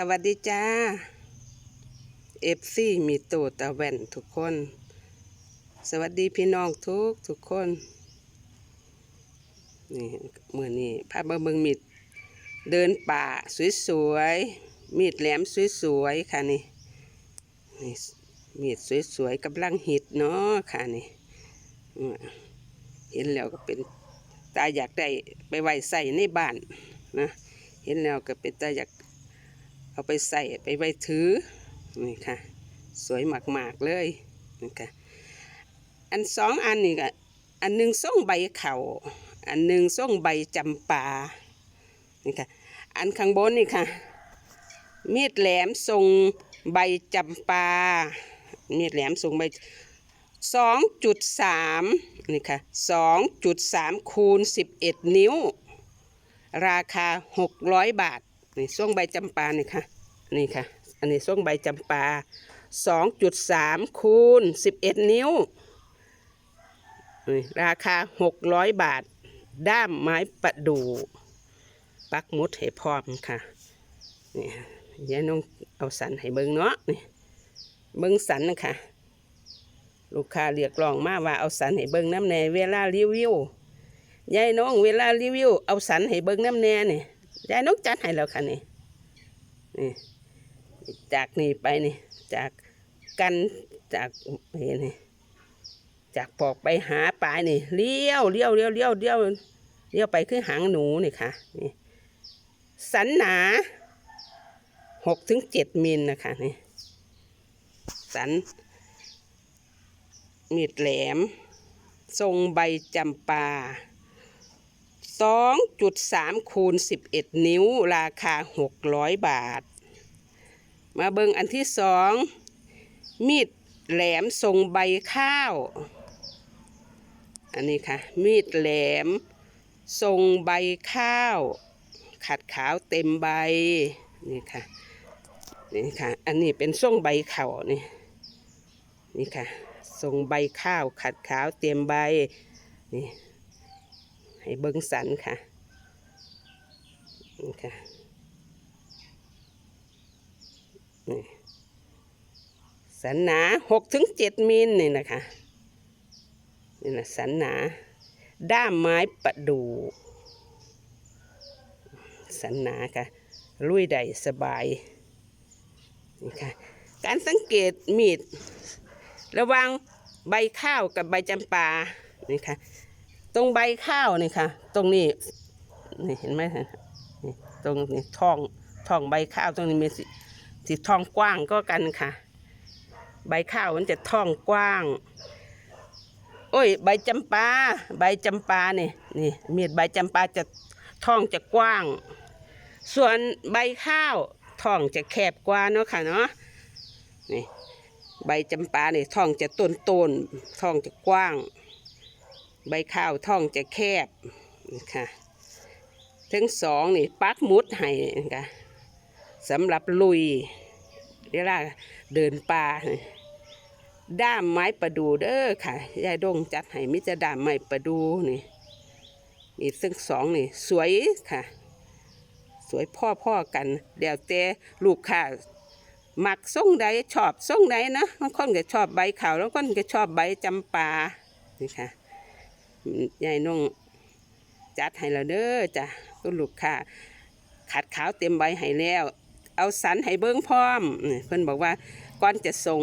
สวัสดีจ้าเอฟซีมีโตตะแว่นทุกคน สวัสดีพี่น้องทุกทุกคนนี่เมื่อนี้พาเบิ่งเบิงมีดเดินป่าสวยๆมีดแหลมสวยๆค่ะนี่นี่มีดสวยๆกำลังฮิตเนาะค่ะนี่เห็นแล้วก็เป็นตาอยากได้ไปไว้ใส่ในบ้านนะเห็นแล้วก็เป็นตาอยาก เอาไปใส่ไปไว้ถือนี่ค่ะ สวยมาก ๆ เลยนี่ค่ะอันสองอันนี่ก็อันหนึ่งส่งใบเขาอันหนึ่งส่งใบจำปานี่ค่ะอันข้างบนนี่ค่ะ มีดแหลมทรงใบจำปา มีดแหลมทรงใบสองจุดสามนี่ค่ะสองจุดสามคูณสิบเอ็ดนิ้ว ราคาหกร้อยบาท นี่ส่งใบจำปานี่ค่ะนี่ค่ะ อันนี้ส่งใบจำปาสองจุดสามคูณสิบเอ็ดนิ้วนี่ราคาหกร้อยบาท ด้ามไม้ประดู่ปักมุดให้พร้อมค่ะนี่ยายน้องเอาสันให้เบิ้งเนาะนี่เบิ้งสันนะคะลูกค้าเรียกร้องมาว่าเอาสันให้เบิ้งน้ำแน่เวลารีวิวยายน้องเวลารีวิว เอาสันให้เบิ้งน้ำแน่เนี่ย ยายน้องจัดให้แล้วค่ะนี่นี่จากนี่ไปนี่ จากกันจากเห็นนี่จากปอกไปหาปลายนี่เลี้ยวเลี้ยวเลี้ยวเลี้ยวเลี้ยวเลี้ยวไปคือหางหนูนี่ค่ะนี่สันหนาหกถึงเจ็ดมิลนะคะนี่สันมีดแหลม ทรงใบจำปา สองจุดสามคูณสิบเอ็ดนิ้ว ราคาหกร้อยบาท มาเบิงอันที่สองมีดแหลมทรงใบข้าว อันนี้ค่ะ มีดแหลมทรงใบข้าว ขัดขาวเต็มใบ นี่ค่ะ นี่ค่ะ อันนี้เป็นทรงใบเข่านี่ นี่ค่ะ ทรงใบข้าวขัดขาวเต็มใบ นี่ ให้เบิ้งสันค่ะนี่ค่ะนี่สันหนาหกถึงเจ็ดมิลนี่นะคะนี่นะสันหนา ด้ามไม้ประดู่สันหนาค่ะลุยได้สบายนี่ค่ะการสังเกตมีด ระว่างใบข้าวกับใบจำปานี่ค่ะ ตรงใบข้าวนี่ค่ะ ตรงนี้นี่เห็นไหมคะนี่ตรงนี้ท้องท้องใบข้าวตรงนี้มีสิสิท้องกว้างก็กันค่ะ ใบข้าวมันจะท้องกว้าง โอ้ย ใบจำปาใบจำปานี่นี่มีดใบจำปาจะท้องจะกว้าง ส่วนใบข้าวท้องจะแคบกว่าเนาะค่ะเนาะนี่ใบจำปาเนี่ยท้องจะต้นต้นๆท้องจะกว้าง ใบข้าวท้องจะแคบค่ะทั้งสองนี่ปักมุดให้ค่ะสำหรับลุยเวลาเดินป่าด้ามไม้ประดูเด้อค่ะยายดงจัดให้มิจะด้ามไม้ประดูนี่นี่ซึ่งสองนี่ สวยค่ะ สวยพ่อพ่อๆกันเดี๋ยวแต่ลูกค้ามักส่งใดชอบส่งใดนะบางคนก็ชอบใบขาวแล้วคนก็ชอบใบจำปานี่ค่ะ ยายน้องจัดให้เราเด้อจ้ะก็ลูกค้าขัดขาวเต็มใบให้แล้ว เอาสันให้เบิ้งพร้อมเพิ่อนบอกว่าก่อนจะส่ง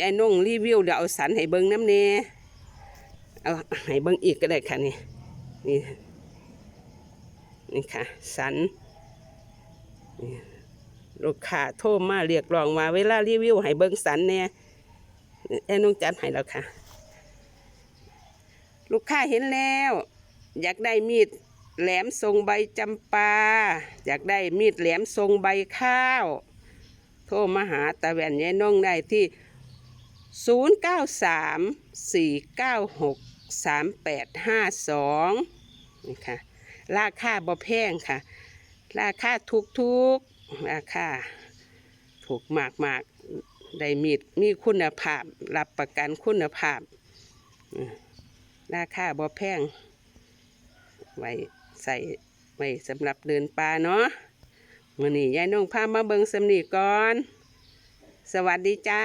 ยายน้องรีวิวเดี๋ยวเอาสันให้เบิ้งน้ำเนเอาให้เบิ้งอีกก็ได้ค่ะนี่นี่นี่ค่ะสันลูกค้าโทรมาเรียกร้องมาเวลารีวิวให้เบิ้งสันเนี่ยไอ้น้องจัดให้แล้วค่ะ ลูกค้าเห็นแล้ว อยากได้มีดแหลมทรงใบจำปา อยากได้มีดแหลมทรงใบข้าว โทรมาหาตาแหวนยายน้องได้ที่ 0 9 3 4 9 6 3 8 5 2นี่ค่ะราคาบ่แพงค่ะ ราคาถูกทุกราคาถูกมากมากได้มีดมีคุณภาพ รับประกันคุณภาพ ราคาบ่แพง ไว้ใส่ไว้สำหรับเดินป่าเนาะมื่อนี้ยายน้องพามาเบิงสำนีก่อน สวัสดีจ้า